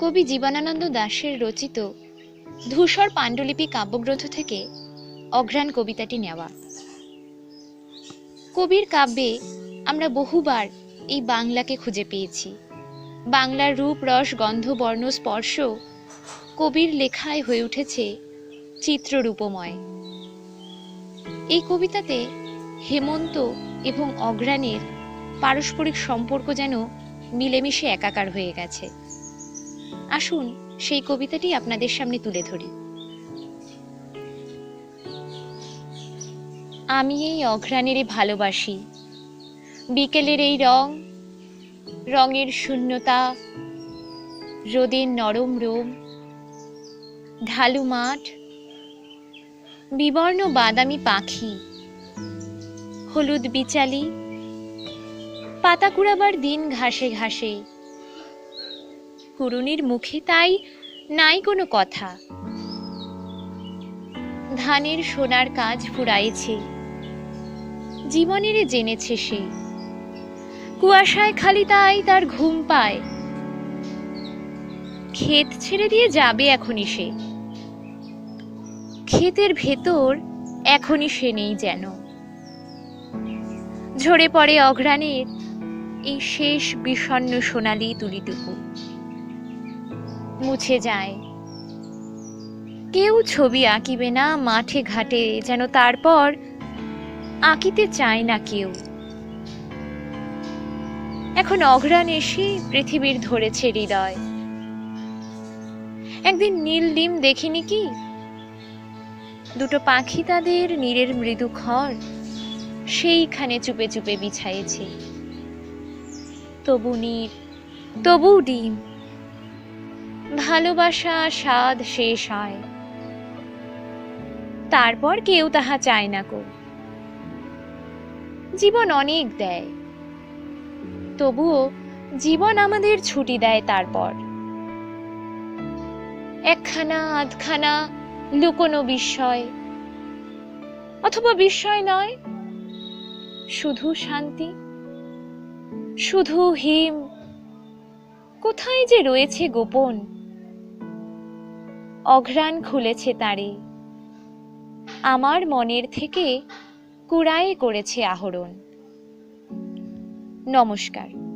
কবি জীবনানন্দ দাশের রচিত ধূসর পাণ্ডুলিপি কাব্যগ্রন্থ থেকে অঘ্রাণ কবিতাটি নেওয়া। কবির কাব্যে আমরা বহুবার এই বাংলাকে খুঁজে পেয়েছি। বাংলার রূপ, রস, গন্ধ, বর্ণ, স্পর্শ কবির লেখায় হয়ে উঠেছে চিত্ররূপময়। এই কবিতাতে হেমন্ত এবং অগ্রাণের পারস্পরিক সম্পর্ক যেন মিলেমিশে একাকার হয়ে গেছে। আসুন, সেই কবিতাটি আপনাদের সামনে তুলে ধরি। আমি এই অঘ্রাণেরে ভালোবাসি। বিকেলের এই রং, রঙের শূন্যতা, রোদের নরম রোম, ঢালু মাঠ, বিবর্ণ বাদামি পাখি, হলুদ বিচালি পাতা কুড়াবার দিন ঘাসে ঘাসে কুরুনির মুখে তাই নাই কোনো কথা। ধানের সোনার কাজ ফুরাইছে, জীবনের জেনেছে সে। কুয়াশায় খালি তাই তার ঘুম পায়। ক্ষেত ছেড়ে দিয়ে যাবে এখনই সে। ক্ষেতের ভেতর এখনই সে নেই যেন। ঝরে পড়ে অঘ্রাণের এই শেষ বিষণ্ণ সোনালি তুলিটুকু মুছে যায়। কেউ ছবি আঁকিবে না মাঠে ঘাটে, যেন তারপর আঁকিতে চায় না কেউ। এখন অঘ্রাণ এসে পৃথিবীর ধরেছে হৃদয়। একদিন নীল ডিম দেখিনি কি? দুটো পাখি তাদের নীরের মৃদু খড়, সেইখানে চুপে চুপে বিছাইছে তবু নীর, তবু ডিম ভালোবাসা, স্বাদ শেষ হয়। তারপর কেউ তাহা চায় না কো। জীবন অনেক দেয়। তবুও জীবন আমাদের ছুটি দেয় তারপর। একখানা, আধখানা লুকোনো বিস্ময়। অথবা বিস্ময় নয়, শুধু শান্তি, শুধু হিম। কোথায় যে রয়েছে গোপন অঘ্রাণ খুলেছে তারে। আমার মনের থেকে কুড়ায়ে করেছে আহরণ। নমস্কার।